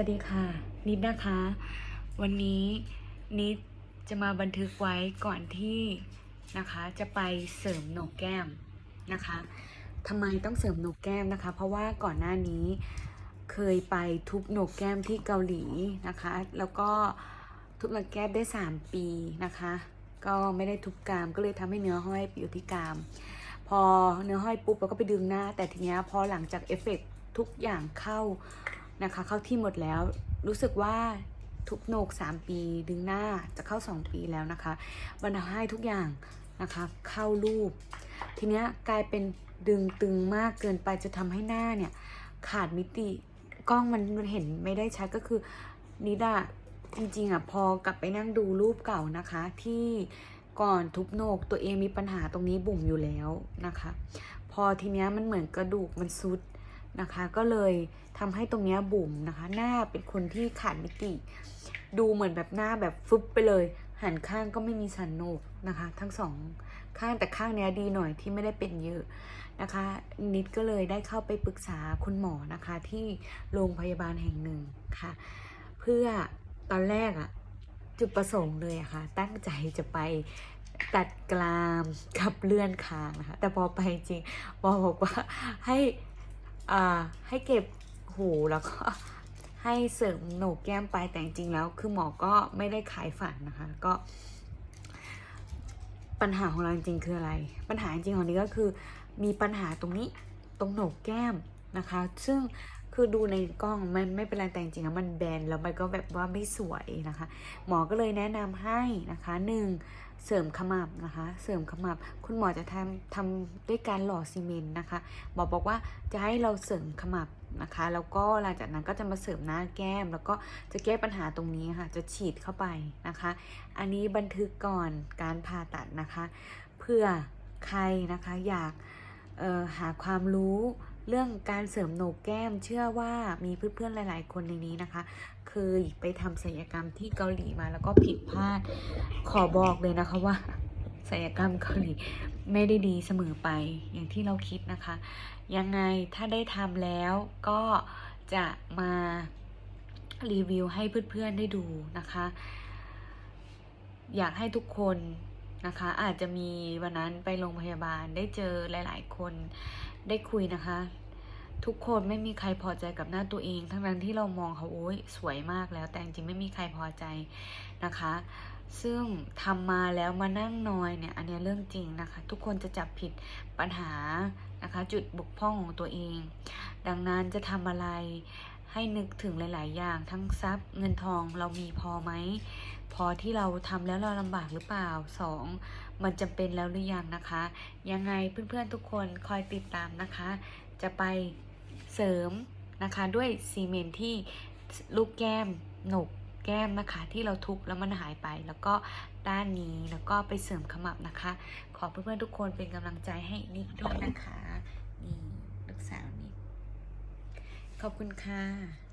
วัสดีค่ะ นิดนะคะ วันนี้นิดจะมาบันทึกไว้ก่อนที่นะคะจะไปเสริมโหนกแก้มนะคะทำไมต้องเสริมโหนกแก้มนะคะ เพราะว่าก่อนหน้านี้เคยไปทุบโหนกแก้มที่เกาหลีนะคะ แล้วก็ทุบโหนกแก้มได้ 3 ปีนะคะ ก็ไม่ได้ทุบกรามก็เลยทำให้เนื้อห้อยอยู่ที่กราม พอเนื้อห้อยปุ๊บเราก็ไปดึงหน้า แต่ทีเนี้ยพอหลังจากเอฟเฟกต์ทุกอย่างเข้า นะคะ เข้าที่หมดแล้ว รู้สึกว่าทุกโหนก 3 ปีดึงหน้าจะเข้า 2 ปีแล้วนะคะมันทำให้ทุกอย่างนะคะ เข้ารูป ทีเนี้ยกลายเป็นดึงตึงมากเกินไปจะทำให้หน้าเนี่ย ขาดมิติกล้องมันมันเห็นไม่ได้ชัดก็คือนิดาจริงๆอะพอกลับไปนั่งดูรูปเก่านะคะ ที่ก่อนทุบโหนกตัวเองมีปัญหาตรงนี้บุ๋มอยู่แล้วนะคะ พอทีเนี้ยมันเหมือนกระดูกมันซุด นะคะ ก็เลยทำให้ตรงนี้บุ๋มนะคะ หน้าเป็นคนที่ขาดมิติ ดูเหมือนแบบหน้าแบบฟึบไปเลย หันข้างก็ไม่มีสันโหนกนะคะ ทั้งสองข้างแต่ข้างเนี้ยดีหน่อยที่ไม่ได้เป็นเยอะนะคะ นิดก็เลยได้เข้าไปปรึกษาคุณหมอนะคะ ที่โรงพยาบาลแห่งหนึ่งค่ะ เพื่อตอนแรกอะจุดประสงค์เลยอะค่ะ ตั้งใจจะไปตัดกรามกับเลื่อนคางนะคะ แต่พอไปจริงหมอบอกว่าให้ อ่าให้เก็บหูแล้วก็ให้เสริมโหนกแก้มไปแต่จริงๆแล้วคือหมอก็ไม่ได้ขายฝันนะคะ ก็ ปัญหาของเราจริงๆคืออะไร ปัญหาจริงของนี้ก็คือ มีปัญหาตรงนี้ตรงโหนกแก้มนะคะ ซึ่ง คือดูในกล้องมันไม่เป็นไรแต่จริงๆมันแบนแล้วมันก็แบบว่าไม่สวยนะคะ หมอก็เลยแนะนำให้นะคะหนึ่งเสริมขมับนะคะ เสริมขมับ คุณหมอจะทำทำด้วยการหล่อซีเมนต์นะคะหมอบอกว่าจะให้เราเสริมขมับนะคะ แล้วก็หลังจากนั้นก็จะมาเสริมหน้าแก้ม แล้วก็จะแก้ปัญหาตรงนี้ค่ะ จะฉีดเข้าไปนะคะ อันนี้บันทึกก่อนการผ่าตัดนะคะ เพื่อใครนะคะอยากออหาความรู้ เรื่องการเสริมโหนกแก้มเชื่อว่ามีเพื่อนๆหลาย ๆ คนในนี้นะคะ เคยไปทำศัลยกรรมที่เกาหลีมาแล้วก็ผิดพลาดขอบอกเลยนะคะว่าศัลยกรรมเกาหลีไม่ได้ดีเสมอไปอย่างที่เราคิดนะคะ ยังไงถ้าได้ทำแล้วก็จะมารีวิวให้เพื่อนๆได้ดูนะคะ อยากให้ทุกคน นะคะ อาจจะมีวันนั้นไปโรงพยาบาลได้เจอหลาย ๆ คนได้คุยนะคะ ทุกคนไม่มีใครพอใจกับหน้าตัวเอง ทั้งนั้นที่เรามองเขาโอ้ยสวยมากแล้ว แต่จริงไม่มีใครพอใจนะคะ ซึ่งทำมาแล้วมานั่งนอยเนี่ยอันนี้เรื่องจริงนะคะ ทุกคนจะจับผิดปัญหานะคะ จุดบกพร่องของตัวเอง ดังนั้นจะทำอะไร ให้นึกถึงหลาย ๆ อย่าง ทั้งทรัพย์เงินทองเรามีพอไหม พอที่เราทำแล้วเราลำบากหรือเปล่าสองมันจำเป็นแล้วหรือยังนะคะ ยังไงเพื่อน ๆ ทุกคนคอยติดตามนะคะ จะไปเสริมนะคะด้วยซีเมนที่ลูกแก้มหนกแก้มนะคะ ที่เราทุบแล้วมันหายไป แล้วก็ด้านนี้แล้วก็ไปเสริมขมับนะคะ ขอเพื่อนๆทุกคนเป็นกำลังใจให้นิดด้วยนะคะ นี่ลูกสาวนิด ขอบคุณค่ะ